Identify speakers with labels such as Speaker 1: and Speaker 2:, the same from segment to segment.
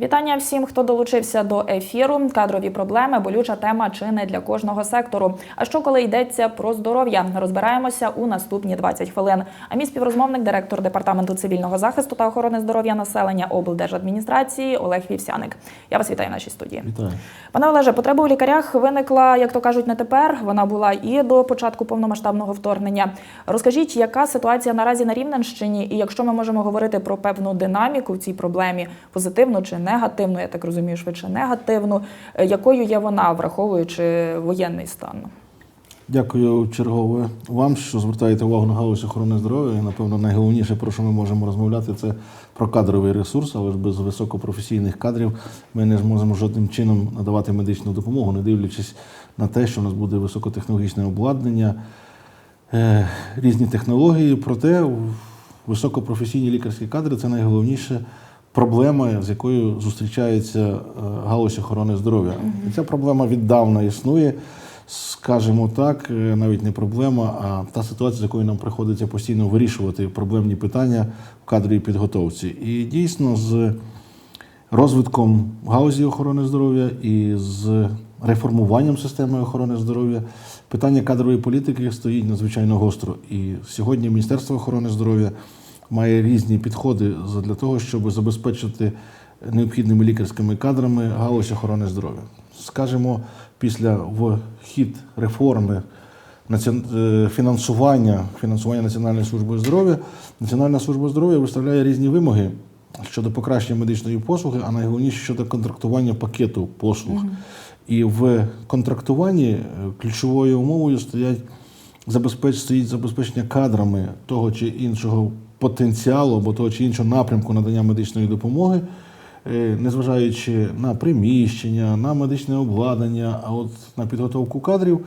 Speaker 1: Вітання всім, хто долучився до ефіру. Кадрові проблеми, болюча тема чи не для кожного сектору. А що коли йдеться про здоров'я? Розбираємося у наступні 20 хвилин. А мій співрозмовник, директор департаменту цивільного захисту та охорони здоров'я населення облдержадміністрації Олег Вівсяник. Я вас вітаю в нашій студії.
Speaker 2: Вітаю.
Speaker 1: Пане Олеже, потреба у лікарях виникла, як то кажуть, не тепер. Вона була і до початку повномасштабного вторгнення. Розкажіть, яка ситуація наразі на Рівненщині, і якщо ми можемо говорити про певну динаміку в цій проблемі, позитивну чи негативну, я так розумію, швидше негативну, е, якою є вона, враховуючи воєнний стан?
Speaker 2: Дякую чергове вам, що звертаєте увагу на галузь охорони здоров'я. І, напевно, найголовніше, про що ми можемо розмовляти, це про кадровий ресурс, але ж без високопрофесійних кадрів ми не зможемо жодним чином надавати медичну допомогу, не дивлячись на те, що у нас буде високотехнологічне обладнання, е, різні технології. Проте високопрофесійні лікарські кадри це найголовніше проблема, з якою зустрічається е, галузь охорони здоров'я. І ця проблема віддавна існує. Скажімо так, е, навіть не проблема, а та ситуація, з якою нам приходиться постійно вирішувати проблемні питання в кадровій підготовці. І дійсно з розвитком галузі охорони здоров'я і з реформуванням системи охорони здоров'я питання кадрової політики стоїть надзвичайно гостро. І сьогодні Міністерство охорони здоров'я має різні підходи для того, щоб забезпечити необхідними лікарськими кадрами галузь охорони здоров'я. Скажімо, після вхід реформи е, фінансування, фінансування Національної служби здоров'я, Національна служба здоров'я виставляє різні вимоги щодо покращення медичної послуги, а найголовніше щодо контрактування пакету послуг. І в контрактуванні е, ключовою умовою стоять забезпечення кадрами того чи іншого потенціалу або того чи іншого напрямку надання медичної допомоги, е, незважаючи на приміщення, на медичне обладнання, а от на підготовку кадрів.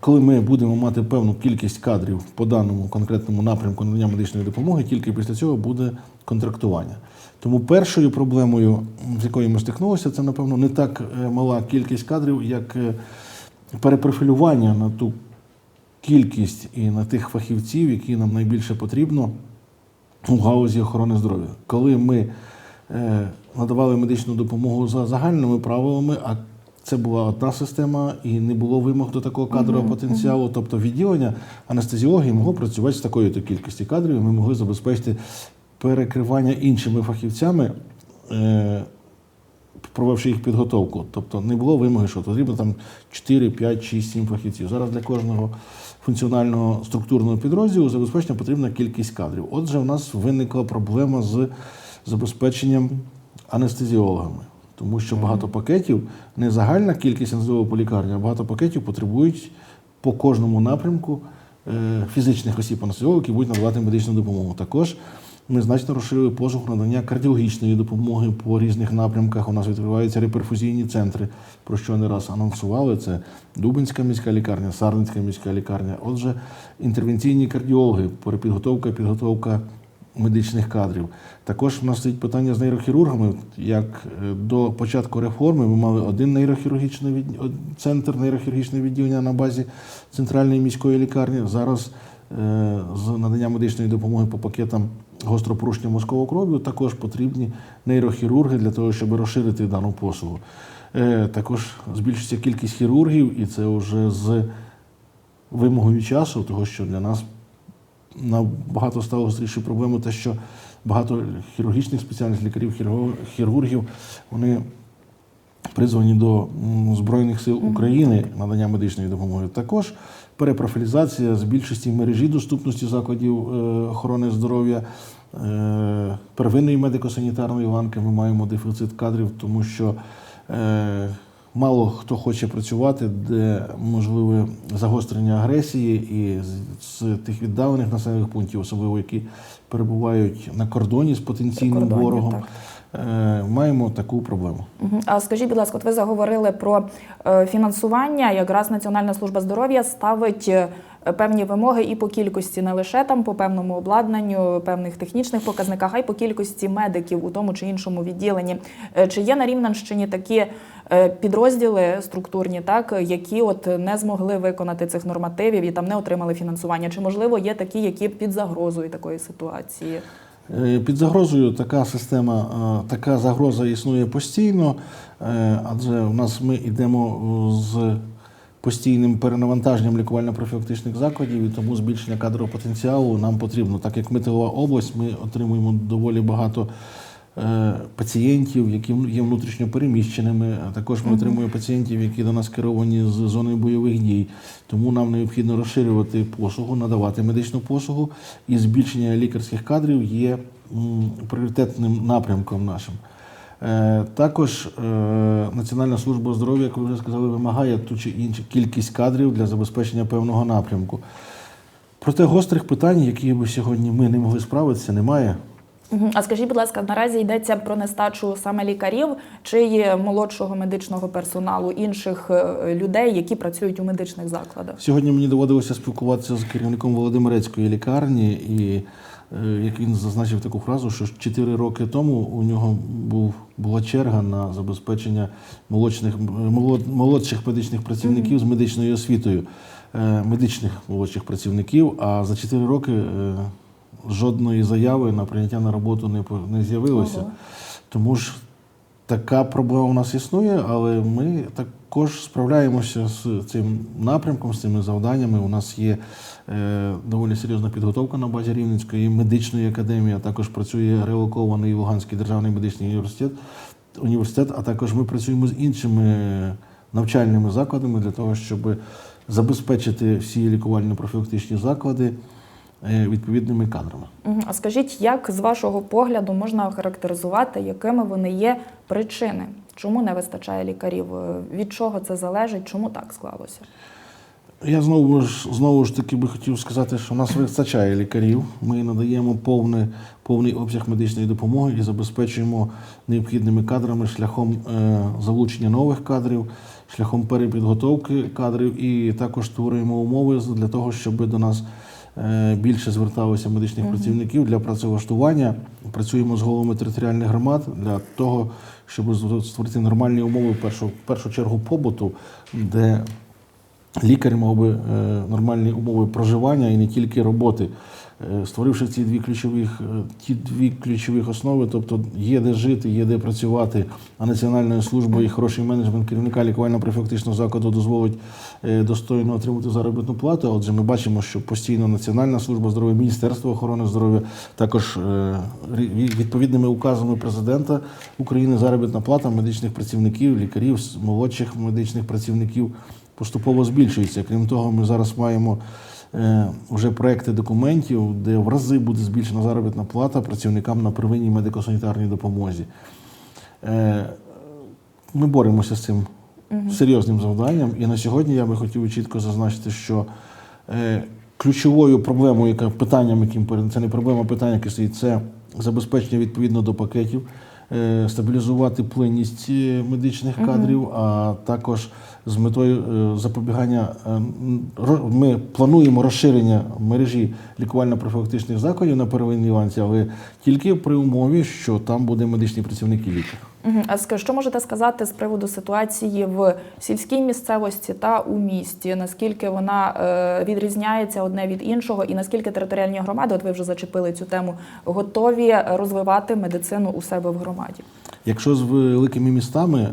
Speaker 2: Коли ми будемо мати певну кількість кадрів по даному конкретному напрямку надання медичної допомоги, тільки після цього буде контрактування. Тому першою проблемою, з якою ми стикнулися, це, напевно, не так е, мала кількість кадрів, як е, перепрофілювання на ту кількість і на тих фахівців, які нам найбільше потрібно у галузі охорони здоров'я. Коли ми е, надавали медичну допомогу за загальними правилами, а це була одна система і не було вимог до такого кадрового потенціалу. Тобто відділення анестезіології могло працювати з такою то кількістю кадрів, і ми могли забезпечити перекривання іншими фахівцями. Провівши їх підготовку. Тобто не було вимоги, що потрібно там 4, 5, 6, 7 фахівців. Зараз для кожного функціонального структурного підрозділу забезпечення потрібна кількість кадрів. Отже, в нас виникла проблема з забезпеченням анестезіологами. Тому що багато пакетів, не загальна кількість анестезіологів по лікарні, а багато пакетів потребують по кожному напрямку е, фізичних осіб анестезіологів, які будуть надавати медичну допомогу. Також ми значно розширили послуг надання кардіологічної допомоги по різних напрямках. У нас відкриваються реперфузійні центри, про що не раз анонсували. Це Дубинська міська лікарня, Сарненська міська лікарня. Отже, інтервенційні кардіологи, перепідготовка, підготовка медичних кадрів. Також у нас стоїть питання з нейрохірургами. Як е, до початку реформи ми мали один нейрохірургічний від... центр нейрохірургічного відділення на базі центральної міської лікарні. Зараз е, з надання медичної допомоги по пакетам гостропорушення мозкового кров'ю також потрібні нейрохірурги для того, щоб розширити дану послугу. Е, Також збільшиться кількість хірургів, і це вже з вимогою часу, того що для нас набагато стало гострішою проблемою те, що багато хірургічних спеціальних лікарів, хірургів, вони призвані до Збройних сил України надання медичної допомоги. Також перепрофілізація з більшості мережі доступності закладів е, охорони здоров'я. е, Первинної медико-санітарної ланки ми маємо дефіцит кадрів, тому що е, мало хто хоче працювати, де можливе загострення агресії, і з, тих віддалених населених пунктів, особливо які перебувають на кордоні з потенційним ворогом,
Speaker 1: так.
Speaker 2: Е, маємо таку проблему.
Speaker 1: А скажіть, будь ласка, от ви заговорили про е, фінансування. Якраз Національна служба здоров'я ставить е, певні вимоги і по кількості не лише там по певному обладнанню, певних технічних показниках, а й по кількості медиків у тому чи іншому відділенні. Чи є на Рівненщині такі підрозділи структурні, так які от не змогли виконати цих нормативів і там не отримали фінансування? Чи можливо є такі, які під загрозою такої ситуації?
Speaker 2: Е, Під загрозою така система, е, така загроза існує постійно, е, адже у нас ми йдемо з постійним перенавантаженням лікувально-профілактичних закладів, і тому збільшення кадрового потенціалу нам потрібно. Так як ми область, ми отримуємо доволі багато пацієнтів, які є внутрішньо переміщеними. А також ми отримуємо пацієнтів, які до нас керовані з зони бойових дій. Тому нам необхідно розширювати послугу, надавати медичну послугу, і збільшення лікарських кадрів є пріоритетним напрямком нашим. Е, Також е, Національна служба здоров'я, як ви вже сказали, вимагає ту чи іншу кількість кадрів для забезпечення певного напрямку. Проте гострих питань, які би сьогодні ми не могли справитися, немає.
Speaker 1: А скажіть, будь ласка, наразі йдеться про нестачу саме лікарів чи молодшого медичного персоналу інших е, людей, які працюють у медичних закладах?
Speaker 2: Сьогодні мені доводилося спілкуватися з керівником Володимирецької лікарні, і е, як він зазначив таку фразу, що 4 роки тому у нього був, була черга на забезпечення молодших, молод, молодших медичних працівників з медичною освітою, е, медичних молодших працівників. А за 4 роки е, жодної заяви на прийняття на роботу не, не з'явилося.
Speaker 1: Ого.
Speaker 2: Тому ж така проблема у нас існує, але ми також справляємося з цим напрямком, з цими завданнями. У нас є е, доволі серйозна підготовка на базі Рівненської медичної академії, а також працює релокований Луганський державний медичний університет, університет, а також ми працюємо з іншими навчальними закладами для того, щоб забезпечити всі лікувально-профілактичні заклади е, відповідними кадрами.
Speaker 1: А скажіть, як з вашого погляду можна охарактеризувати, якими вони є причини? Чому не вистачає лікарів? Е, Від чого це залежить? Чому так склалося?
Speaker 2: Я знову ж знову ж таки би хотів сказати, що нас вистачає лікарів. Ми надаємо повне, повний обсяг медичної допомоги і забезпечуємо необхідними кадрами шляхом е, залучення нових кадрів, шляхом перепідготовки кадрів, і також створюємо умови для того, щоб до нас е, більше зверталося медичних працівників для працевлаштування. Працюємо з головами територіальних громад для того, щоб створити нормальні умови в першу, в першу чергу побуту, де лікар мав би е, нормальні умови проживання і не тільки роботи. Е, Створивши ці дві ключових, е, ті дві ключових основи, тобто є де жити, є де працювати, а Національна служба і хороший менеджмент керівника лікувально-профілактичного закладу дозволить е, достойно отримати заробітну плату. Отже, ми бачимо, що постійно Національна служба здоров'я, Міністерство охорони здоров'я, також відповідними указами президента України заробітна плата медичних працівників, лікарів, молодших медичних працівників поступово збільшується. Крім того, ми зараз маємо вже проекти документів, де в рази буде збільшена заробітна плата працівникам на первинній медико-санітарній допомозі. Е, ми боремося з цим серйозним завданням. І на сьогодні я би хотів чітко зазначити, що е, ключовою проблемою, яка питанням, яким це не проблема, а питання, яке стоїть, це забезпечення відповідно до пакетів, е, стабілізувати плинність е, медичних кадрів, а також з метою е, запобігання е, ми плануємо розширення мережі лікувально-профілактичних закладів на первинній ланці, але тільки при умові, що там буде медичний працівник і лікар.
Speaker 1: А що можете сказати з приводу ситуації в сільській місцевості та у місті? Наскільки вона е, відрізняється одне від іншого, і наскільки територіальні громади, от ви вже зачепили цю тему, готові розвивати медицину у себе в громаді?
Speaker 2: Якщо з великими містами е,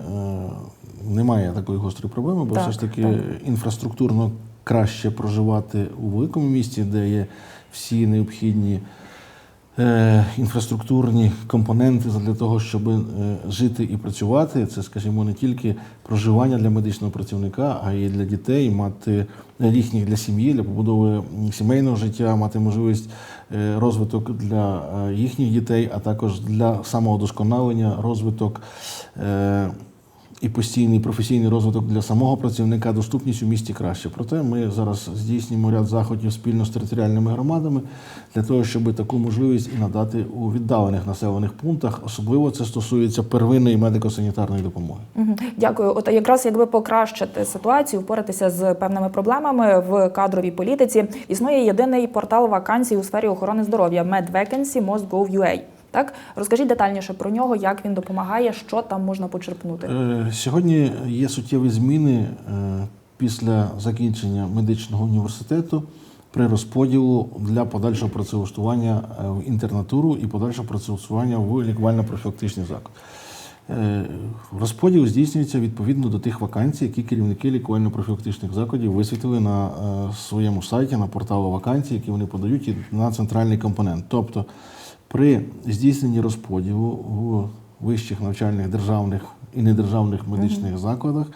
Speaker 2: немає такої гострої проблеми, бо
Speaker 1: Так,
Speaker 2: все ж таки
Speaker 1: так.
Speaker 2: інфраструктурно краще проживати у великому місті, де є всі необхідні інфраструктурні компоненти для того, щоб е, жити і працювати. Це, скажімо, не тільки проживання для медичного працівника, а й для дітей, мати їхніх для сім'ї, для побудови сімейного життя, мати можливість е, розвиток для е, їхніх дітей, а також для самоудосконалення, розвиток. І постійний професійний розвиток для самого працівника, доступність у місті краще. Проте ми зараз здійснюємо ряд заходів спільно з територіальними громадами для того, щоб таку можливість і надати у віддалених населених пунктах. Особливо це стосується первинної медико-санітарної допомоги.
Speaker 1: Дякую. От якраз якби покращити ситуацію, впоратися з певними проблемами в кадровій політиці, існує єдиний портал вакансій у сфері охорони здоров'я MedVacancy Most.gov.ua. Так розкажіть детальніше про нього, як він допомагає, що там можна почерпнути.
Speaker 2: Е, Сьогодні є суттєві зміни е, після закінчення медичного університету. при розподілу для подальшого працевлаштування е, в інтернатуру і подальшого працевлаштування в лікувально-профілактичний заклад. Розподіл здійснюється відповідно до тих вакансій, які керівники лікувально-профілактичних закладів висвітлили на своєму сайті, на порталу вакансій, які вони подають і на центральний компонент. Тобто при здійсненні розподілу в вищих навчальних державних і недержавних медичних закладах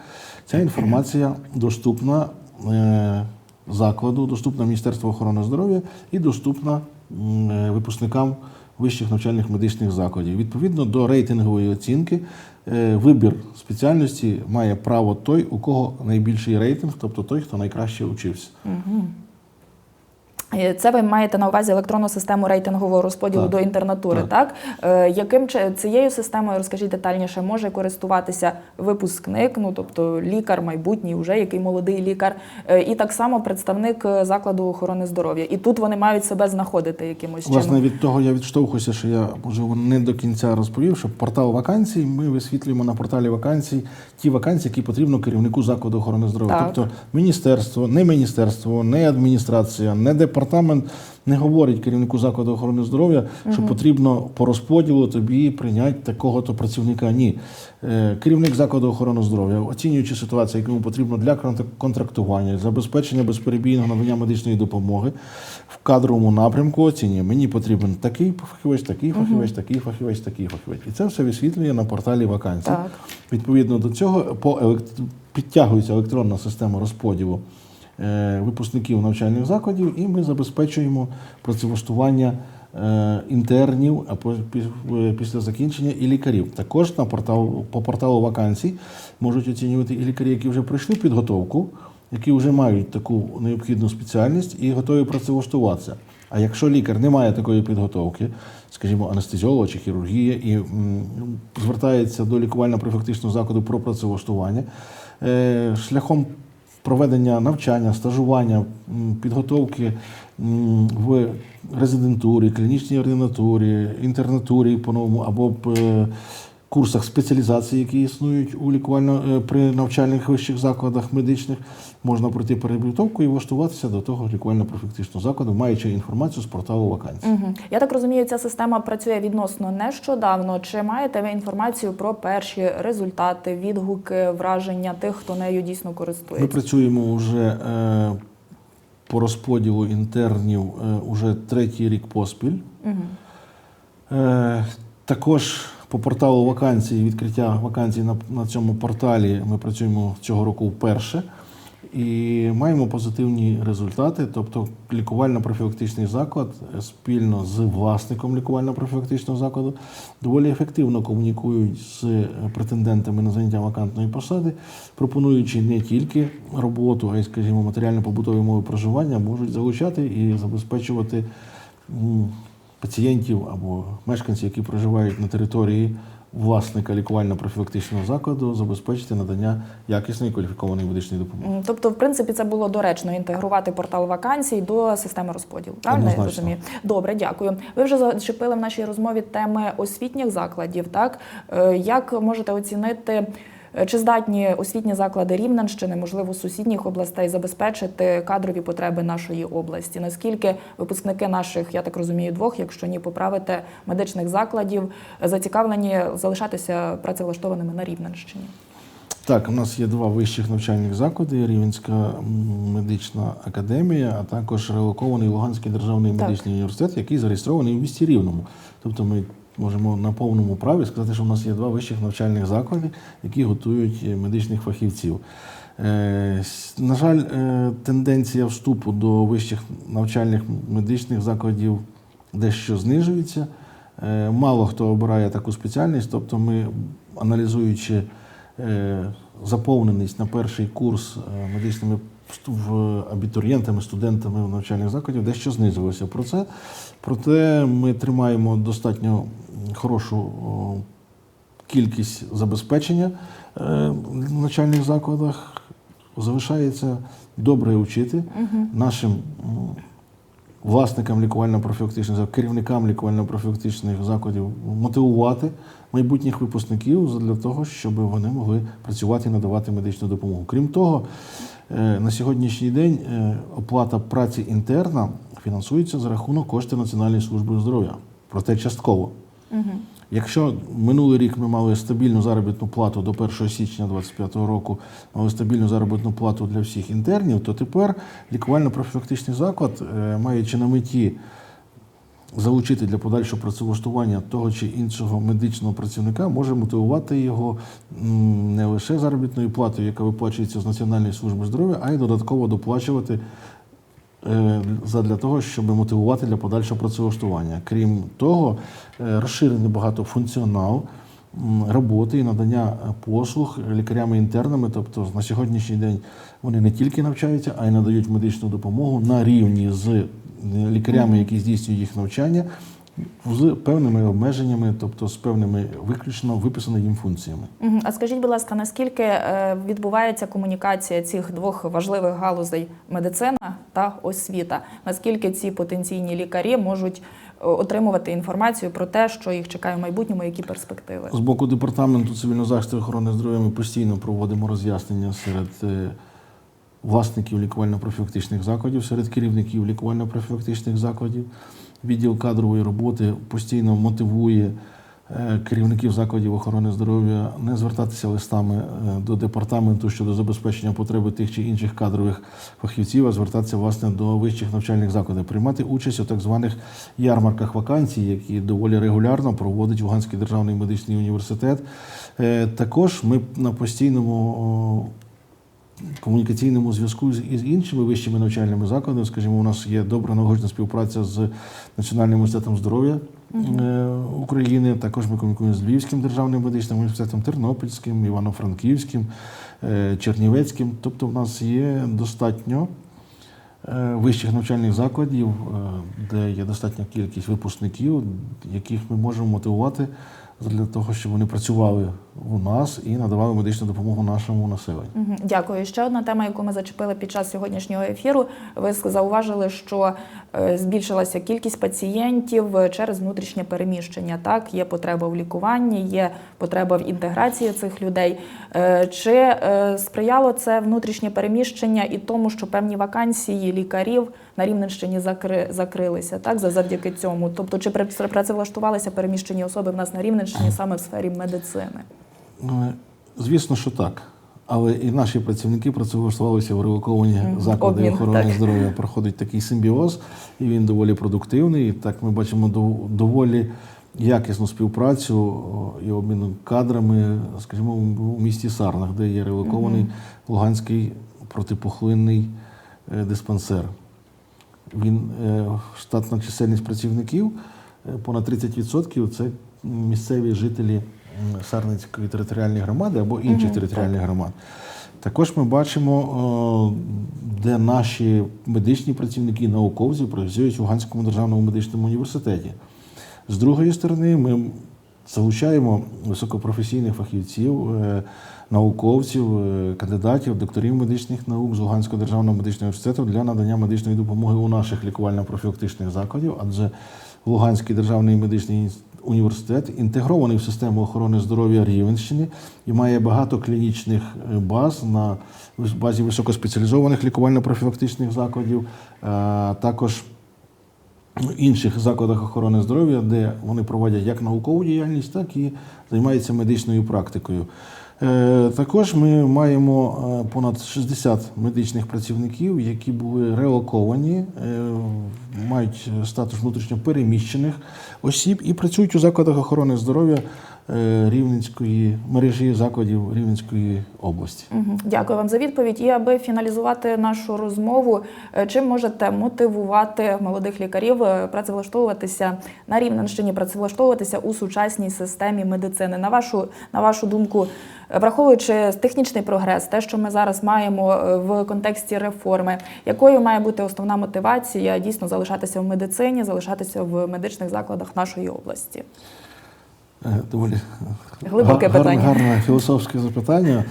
Speaker 2: ця інформація доступна е, закладу, доступна Міністерству охорони здоров'я і доступна е, випускникам вищих навчальних медичних закладів. Відповідно до рейтингової оцінки, е, вибір спеціальності має право той, у кого найбільший рейтинг, тобто той, хто найкраще учився.
Speaker 1: Е, Це ви маєте на увазі електронну систему рейтингового розподілу
Speaker 2: Так.
Speaker 1: до інтернатури,
Speaker 2: Так.
Speaker 1: так? Е, Яким чи- цією системою, розкажіть детальніше, може користуватися випускник, ну тобто лікар, майбутній, уже який молодий лікар, е, і так само представник закладу охорони здоров'я. І тут вони мають себе знаходити якимось
Speaker 2: Власне, від того я відштовхуюся, що я можливо не до кінця розповів, що портал вакансій ми висвітлюємо на порталі вакансій ті вакансії, які потрібно керівнику закладу охорони здоров'я. Тобто міністерство, не міністерство, не адміністрація, не департамент не говорить керівнику закладу охорони здоров'я, що потрібно по розподілу тобі прийняти такого-то працівника. Ні. Е, Керівник закладу охорони здоров'я, оцінюючи ситуацію, яку йому потрібно для контрактування, забезпечення безперебійного надання медичної допомоги в кадровому напрямку оцінює. Мені потрібен такий фахівець, такий фахівець, такий фахівець, такий фахівець. І це все висвітлює на порталі вакансій. Відповідно до цього по елект- підтягується електронна система розподілу випускників навчальних закладів, і ми забезпечуємо працевлаштування е, інтернів е, після закінчення і лікарів. Також на портал, по порталу вакансій можуть оцінювати і лікарі, які вже пройшли підготовку, які вже мають таку необхідну спеціальність і готові працевлаштуватися. А якщо лікар не має такої підготовки, скажімо, анестезіолога чи хірургія, і звертається до лікувально-профілактичного закладу про працевлаштування, е, шляхом проведення навчання, стажування, підготовки в резидентурі, клінічній ординатурі, інтернатурі по-новому або е, курсах спеціалізації, які існують у лікувально е, при навчальних вищих закладах медичних, можна пройти переабілітовку і влаштуватися до того лікувально-профілактичного закладу, маючи інформацію з порталу вакансій.
Speaker 1: Мгм. Я так розумію, ця система працює відносно нещодавно. Чи маєте ви інформацію про перші результати, відгуки, враження тих, хто нею дійсно
Speaker 2: Ми працюємо вже е, по розподілу інтернів е, уже третій рік поспіль. Е, також по порталу вакансій, відкриття вакансій на, на цьому порталі ми працюємо цього року вперше. І маємо позитивні результати. Тобто лікувально-профілактичний заклад спільно з власником лікувально-профілактичного закладу доволі ефективно комунікують з претендентами на заняття вакантної посади, пропонуючи не тільки роботу, а й, скажімо, матеріально-побутові мови проживання, можуть залучати і забезпечувати пацієнтів або мешканців, які проживають на території власника лікувально-профілактичного закладу, забезпечити надання якісної кваліфікованої медичної допомоги.
Speaker 1: Тобто, в принципі, це було доречно інтегрувати портал вакансій до системи розподілу. Правильно я розумію? Добре, дякую. Ви вже зачепили в нашій розмові теми освітніх закладів. Так Е, як можете оцінити? Е, Чи здатні освітні заклади Рівненщини, можливо, сусідніх областей забезпечити кадрові потреби нашої області? Наскільки випускники наших, я так розумію, двох, якщо ні, поправити медичних закладів, е, зацікавлені залишатися працевлаштованими на Рівненщині?
Speaker 2: Так, у нас є два вищих навчальних заклади: Рівенська медична академія, а також релокований Луганський державний
Speaker 1: Так.
Speaker 2: медичний університет, який зареєстрований в місті Рівному. Тобто ми можемо на повному праві сказати, що в нас є два вищих навчальних заклади, які готують е, медичних фахівців. Е, На жаль, е, тенденція вступу до вищих навчальних медичних закладів дещо знижується. Мало хто обирає таку спеціальність, тобто ми, аналізуючи заповненість на перший курс медичними в абітурієнтами, студентами в навчальних закладів, дещо знизилося. Про це, проте ми тримаємо достатньо хорошу кількість забезпечення е, в навчальних закладах. Залишається добре вчити нашим власникам лікувально-профілактичних закладів, керівникам лікувально-профілактичних закладів мотивувати майбутніх випускників для того, щоб вони могли працювати і надавати медичну допомогу. Крім того, на сьогоднішній день е, оплата праці інтерна фінансується за рахунок коштів Національної служби здоров'я, проте частково. Якщо минулий рік ми мали стабільну заробітну плату до 1 січня 2025 року, мали стабільну заробітну плату для всіх інтернів, то тепер лікувально-профілактичний заклад, е, маючи на меті залучити для подальшого працевлаштування того чи іншого медичного працівника, може мотивувати його не лише заробітною платою, яка виплачується з Національної служби здоров'я, а й додатково доплачувати е, задля того, щоб мотивувати для подальшого працевлаштування. Крім того, е, розширений багатофункціонал м, роботи і надання послуг лікарями-інтернами. Тобто на сьогоднішній день вони не тільки навчаються, а й надають медичну допомогу на рівні з лікарями, які здійснюють їх навчання. З певними обмеженнями, тобто з певними виключно виписаними їм функціями.
Speaker 1: А скажіть, будь ласка, наскільки е, відбувається комунікація цих двох важливих галузей медицина та освіта? Наскільки ці потенційні лікарі можуть е, отримувати інформацію про те, що їх чекає в майбутньому, які перспективи?
Speaker 2: З боку департаменту цивільного захисту і охорони здоров'я ми постійно проводимо роз'яснення серед е, власників лікувально-профілактичних закладів, серед керівників лікувально-профілактичних закладів. Відділ кадрової роботи постійно мотивує е, керівників закладів охорони здоров'я не звертатися листами е, до департаменту щодо забезпечення потреби тих чи інших кадрових фахівців, а звертатися власне до вищих навчальних закладів, приймати участь у так званих ярмарках вакансій, які доволі регулярно проводить Луганський державний медичний університет. Е, Також ми на постійному комунікаційному зв'язку з із іншими вищими навчальними закладами. Скажімо, у нас є добра налагоджена співпраця з Національним університетом здоров'я е, України. Також ми комунікуємо з Львівським державним медичним університетом, Тернопільським, Івано-Франківським, е, Чернівецьким. Тобто, в нас є достатньо е, вищих навчальних закладів, де є достатня кількість випускників, яких ми можемо мотивувати для того, щоб вони працювали у нас і надавали медичну допомогу нашому населенню.
Speaker 1: Дякую. Ще одна тема, яку ми зачепили під час сьогоднішнього ефіру. Ви зауважили, що збільшилася кількість пацієнтів е, через внутрішнє переміщення. Так, є потреба в лікуванні, є потреба в інтеграції цих людей. Е, Чи е, сприяло це внутрішнє переміщення і тому, що певні вакансії лікарів на Рівненщині закри- закрилися, так за- завдяки цьому? Тобто, чи пра- працевлаштувалися переміщені особи в нас на Рівненщині саме в сфері медицини?
Speaker 2: Звісно, що так. Але і наші працівники працевлаштувалися в релоковані заклади
Speaker 1: Обмін,
Speaker 2: охорони
Speaker 1: так.
Speaker 2: здоров'я. Проходить такий симбіоз, і він доволі продуктивний. І так ми бачимо доволі якісну співпрацю і обмін кадрами, скажімо, у місті Сарнах, де є релокований Луганський протипухлинний е, диспансер. Він е, штатна чисельність працівників е, понад 30% це місцеві жителі Сарницької територіальної громади або інших
Speaker 1: Мгм,
Speaker 2: територіальних громад. Також ми бачимо, де наші медичні працівники, науковці працюють в Луганському державному медичному університеті. З другої сторони, ми залучаємо високопрофесійних фахівців, е, науковців, е, кандидатів, докторів медичних наук з Луганського державного медичного університету для надання медичної допомоги у наших лікувально-профілактичних закладів, адже Луганський державний медичний університет інтегрований в систему охорони здоров'я Рівенщини і має багато клінічних е, баз на базі високоспеціалізованих лікувально-профілактичних закладів, а також в інших закладах охорони здоров'я, де вони проводять як наукову діяльність, так і займаються медичною практикою. Е, Також ми маємо е, понад 60 медичних працівників, які були релоковані, е, мають статус внутрішньо переміщених осіб і працюють у закладах охорони здоров'я Рівненської мережі закладів Рівненської області.
Speaker 1: Дякую вам за відповідь. І аби фіналізувати нашу розмову, е, чим можете мотивувати молодих лікарів е, працевлаштовуватися на Рівненщині, працевлаштовуватися у сучасній системі медицини? На вашу на вашу думку, е, враховуючи технічний прогрес, те, що ми зараз маємо е, в контексті реформи, якою має бути основна мотивація дійсно залишатися в медицині, залишатися в медичних закладах нашої області?
Speaker 2: Е, Доволі
Speaker 1: Глибоке
Speaker 2: га- гарне,
Speaker 1: питання.
Speaker 2: гарне філософське запитання.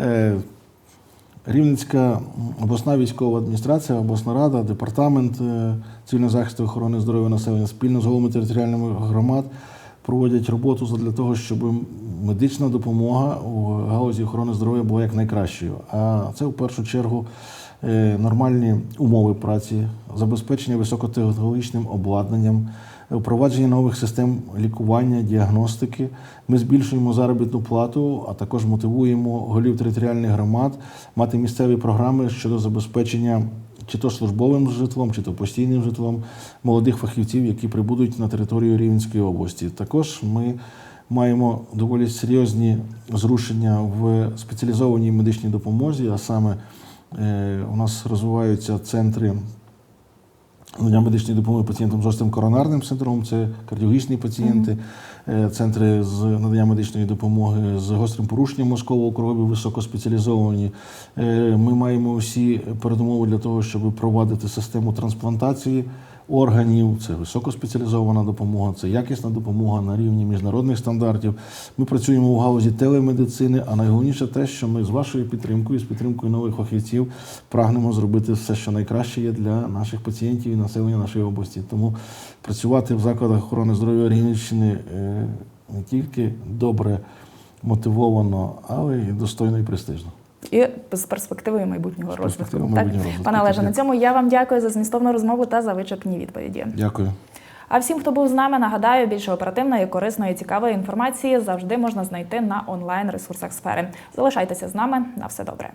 Speaker 2: Е, Рівненська обласна військова адміністрація, обласна рада, департамент е, цивільного захисту охорони здоров'я населення спільно з головами територіальних громад проводять роботу для того, щоб медична допомога у галузі охорони здоров'я була якнайкращою. А це в першу чергу е, нормальні умови праці, забезпечення високотехнологічним обладнанням, впровадження нових систем лікування, діагностики. Ми збільшуємо заробітну плату, а також мотивуємо голів територіальних громад мати місцеві програми щодо забезпечення чи то службовим житлом, чи то постійним житлом молодих фахівців, які прибудуть на територію Рівненської області. Також ми маємо доволі серйозні зрушення в спеціалізованій медичній допомозі, а саме е, у нас розвиваються центри надання медичної допомоги пацієнтам з гострим коронарним синдромом, це кардіологічні пацієнти, е, центри з надання медичної допомоги з гострим порушенням мозкового крові, високоспеціалізовані. Е, Ми маємо всі передумови для того, щоб провадити систему трансплантації органів. Це високоспеціалізована допомога, це якісна допомога на рівні міжнародних стандартів. Ми працюємо в галузі телемедицини, а найголовніше те, що ми з вашою підтримкою, з підтримкою нових фахівців, прагнемо зробити все, що найкраще є для наших пацієнтів і населення нашої області. Тому працювати в закладах охорони здоров'я Рівненщини не тільки добре, мотивовано, але й достойно і престижно.
Speaker 1: І з перспективою майбутнього
Speaker 2: З
Speaker 1: розвитку. Так?
Speaker 2: розвитку,
Speaker 1: Пане Олеже, на цьому я вам дякую за змістовну розмову та за вичерпні відповіді.
Speaker 2: Дякую.
Speaker 1: А всім, хто був з нами, нагадаю, більше оперативної, корисної, цікавої інформації завжди можна знайти на онлайн ресурсах сфери. Залишайтеся з нами на все добре.